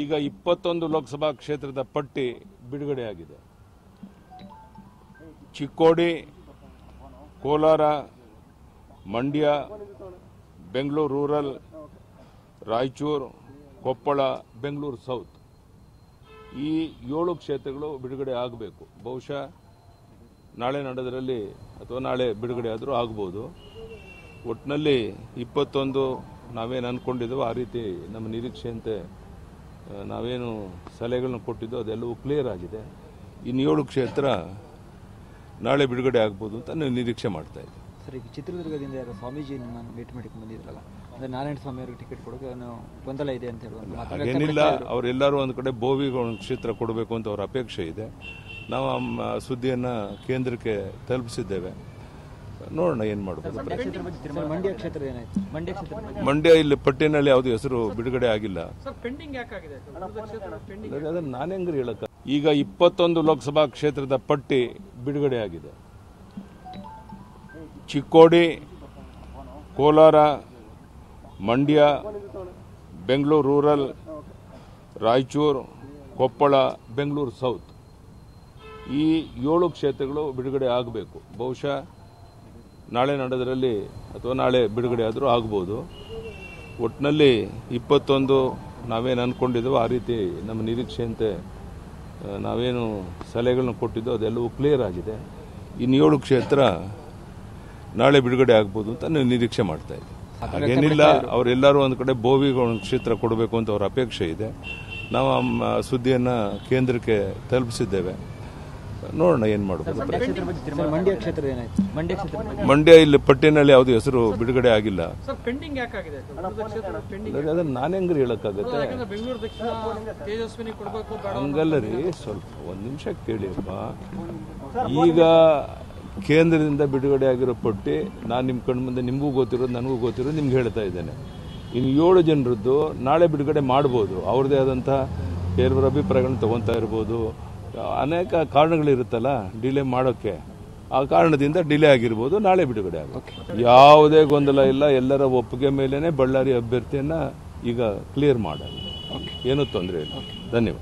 ಈಗ ಇಪ್ಪತ್ತೊಂದು ಲೋಕಸಭಾ ಕ್ಷೇತ್ರದ ಪಟ್ಟಿ ಬಿಡುಗಡೆಯಾಗಿದೆ ಚಿಕ್ಕೋಡಿ, ಕೋಲಾರ, ಮಂಡ್ಯ, ಬೆಂಗಳೂರು ರೂರಲ್, ರಾಯಚೂರು, ಕೊಪ್ಪಳ, ಬೆಂಗಳೂರು ಸೌತ್. ಈ ಏಳು ಕ್ಷೇತ್ರಗಳು ಬಿಡುಗಡೆ ಆಗಬೇಕು. ಬಹುಶಃ ನಾಳೆ ನಡೆದರಲ್ಲಿ ಅಥವಾ ನಾಳೆ ಬಿಡುಗಡೆ ಆದರೂ ಆಗ್ಬೋದು. ಒಟ್ಟಿನಲ್ಲಿ ಇಪ್ಪತ್ತೊಂದು ನಾವೇನು ಅಂದ್ಕೊಂಡಿದ್ದೇವೋ ಆ ರೀತಿ ನಮ್ಮ ನಿರೀಕ್ಷೆಯಂತೆ ನಾವೇನು ಸಲಹೆಗಳನ್ನ ಕೊಟ್ಟಿದ್ದೋ ಅದೆಲ್ಲವೂ ಕ್ಲಿಯರ್ ಆಗಿದೆ. ಇನ್ನು ಏಳು ಕ್ಷೇತ್ರ ನಾಳೆ ಬಿಡುಗಡೆ ಆಗ್ಬೋದು ಅಂತ ನಾನು ನಿರೀಕ್ಷೆ ಮಾಡ್ತಾ ಸರ್ ಈಗ ಚಿತ್ರದುರ್ಗದಿಂದ ಯಾರು ಸ್ವಾಮೀಜಿ ನಿಮ್ಮನ್ನು ಭೇಟಿ ಮಾಡಿಕೊಂಡು ಬಂದಿದ್ರಲ್ಲ ಅಂದರೆ ನಾರಾಯಣ ಸ್ವಾಮಿ ಅವರಿಗೆ ಟಿಕೆಟ್ ಕೊಡೋಕೆ ಗೊಂದಲ ಇದೆ ಅಂತ ಹೇಳುವಂತ ಏನಿಲ್ಲ ಅವರೆಲ್ಲರೂ ಒಂದು ಕಡೆ ಬೋವಿಗೆ ಒಂದು ಕ್ಷೇತ್ರ ಕೊಡಬೇಕು ಅಂತ ಅವ್ರ ಅಪೇಕ್ಷೆ ಇದೆ. ನಾವು ಆ ಸುದ್ದಿಯನ್ನು ಕೇಂದ್ರಕ್ಕೆ ತಲುಪಿಸಿದ್ದೇವೆ. ನೋಡೋಣ ಏನು ಮಾಡಬಹುದು ಸರ್ ಮಂಡ್ಯ ಕ್ಷೇತ್ರದ ಏನಾಯ್ತು? ಮಂಡ್ಯ ಕ್ಷೇತ್ರದ ಮಂಡ್ಯ ಇಲ್ಲಿ ಪಟ್ಟಿನಲ್ಲಿ ಯಾವುದು ಹೆಸರು ಬಿಡುಗಡೆ ಆಗಿಲ್ಲ. ಸರ್ ಪೆಂಡಿಂಗ್ ಯಾಕಾಗಿದೆ? ಉಳಿದ ಕ್ಷೇತ್ರ ಪೆಂಡಿಂಗ್ ಅದನ್ನ ನಾನು ಹೆಂಗ್ರಿ ಹೇಳಕ್ಕ? ಈಗ ಇಪ್ಪತ್ತೊಂದು ಲೋಕಸಭಾ ಕ್ಷೇತ್ರದ ಪಟ್ಟಿ ಬಿಡುಗಡೆ ಆಗಿದೆ. Chikkodi Kolar Mandya Bengaluru rural Raichur Koppal Bengaluru south. ಈ ಏಳು ಕ್ಷೇತ್ರಗಳು ಬಿಡುಗಡೆ ಆಗಬೇಕು. ಬಹುಶಃ ನಾಳೆ ನಡೆದರಲ್ಲಿ ಅಥವಾ ನಾಳೆ ಬಿಡುಗಡೆ ಆದರೂ ಆಗ್ಬೋದು. ಒಟ್ಟಿನಲ್ಲಿ ಇಪ್ಪತ್ತೊಂದು ನಾವೇನು ಅಂದ್ಕೊಂಡಿದ್ದೆವೋ ಆ ರೀತಿ ನಮ್ಮ ನಿರೀಕ್ಷೆಯಂತೆ ನಾವೇನು ಸಲಹೆಗಳನ್ನ ಕೊಟ್ಟಿದ್ದೋ ಅದೆಲ್ಲವೂ ಕ್ಲಿಯರ್ ಆಗಿದೆ. ಇನ್ನು ಏಳು ಕ್ಷೇತ್ರ ನಾಳೆ ಬಿಡುಗಡೆ ಆಗ್ಬೋದು ಅಂತ ನಾನು ನಿರೀಕ್ಷೆ ಮಾಡ್ತಾ ಇದ್ದೀವಿ ಹಾಗೇನಿಲ್ಲ ಅವರೆಲ್ಲರೂ ಒಂದು ಕಡೆ ಬೋವಿಗೆ ಒಂದು ಕ್ಷೇತ್ರ ಕೊಡಬೇಕು ಅಂತ ಅವರ ಅಪೇಕ್ಷೆ ಇದೆ. ನಾವು ಸುದ್ದಿಯನ್ನು ಕೇಂದ್ರಕ್ಕೆ ತಲುಪಿಸಿದ್ದೇವೆ. ನೋಡೋಣ ಏನು ಮಾಡಬಹುದು ಮಂಡ್ಯ ಕ್ಷೇತ್ರದ ಏನಾಯ್ತು? ಮಂಡ್ಯ ಕ್ಷೇತ್ರದ ಮಂಡ್ಯ ಇಲ್ಲಿ ಪಟ್ಟಿನಲ್ಲಿ ಯಾವುದು ಹೆಸರು ಬಿಡುಗಡೆ ಆಗಿಲ್ಲ. ಸರ್ ಪೆಂಡಿಂಗ್ ಯಾಕಾಗಿದೆ? ಉಳಿದ ಕ್ಷೇತ್ರ ಪೆಂಡಿಂಗ್ ಅದನ್ನ ನಾನು ಹೆಂಗ್ರಿ ಹೇಳಕ್ಕಾಗತ್ತೆ ಯಾಕಂದ್ರೆ ಬೆಂಗಳೂರು ದಕ್ಷಿಣ ತೇಜಸ್ವಿನಿ ಕೊಡಬೇಕು ಬೇಡ ಹಂಗಲ್ಲ ರೀ ಸ್ವಲ್ಪ ಒಂದು ನಿಮಿಷ ಕೇಳಿಯಪ್ಪ. ಈಗ ಕೇಂದ್ರದಿಂದ ಬಿಡುಗಡೆ ಆಗಿರೋ ಪಟ್ಟಿ ನಾನು ನಿಮ್ಮ ಕಣ್ಣು ಮುಂದೆ ನಿಮಗೂ ಗೊತ್ತಿರೋದು ನನಗೂ ಗೊತ್ತಿರೋದು ನಿಮ್ಗೆ ಹೇಳ್ತಾ ಇದ್ದೇನೆ. ಇನ್ನು ಏಳು ಜನರದ್ದು ನಾಳೆ ಬಿಡುಗಡೆ ಮಾಡ್ಬೋದು. ಅವ್ರದ್ದೇ ಆದಂಥ ಬೇರೆ ಅಭಿಪ್ರಾಯಗಳನ್ನ ತಗೊತಾ ಇರ್ಬೋದು. ಅನೇಕ ಕಾರಣಗಳಿರುತ್ತಲ್ಲ ಡಿಲೇ ಮಾಡೋಕ್ಕೆ. ಆ ಕಾರಣದಿಂದ ಡಿಲೇ ಆಗಿರ್ಬೋದು ನಾಳೆ ಬಿಡುಗಡೆ ಆಗುತ್ತೆ. ಯಾವುದೇ ಗೊಂದಲ ಇಲ್ಲ ಎಲ್ಲರ ಒಪ್ಪಿಗೆ ಮೇಲೇ ಬಳ್ಳಾರಿ ಅಭ್ಯರ್ಥಿಯನ್ನ ಈಗ ಕ್ಲಿಯರ್ ಮಾಡೋಣ. ಏನೂ ತೊಂದರೆ ಇಲ್ಲ. ಧನ್ಯವಾದ.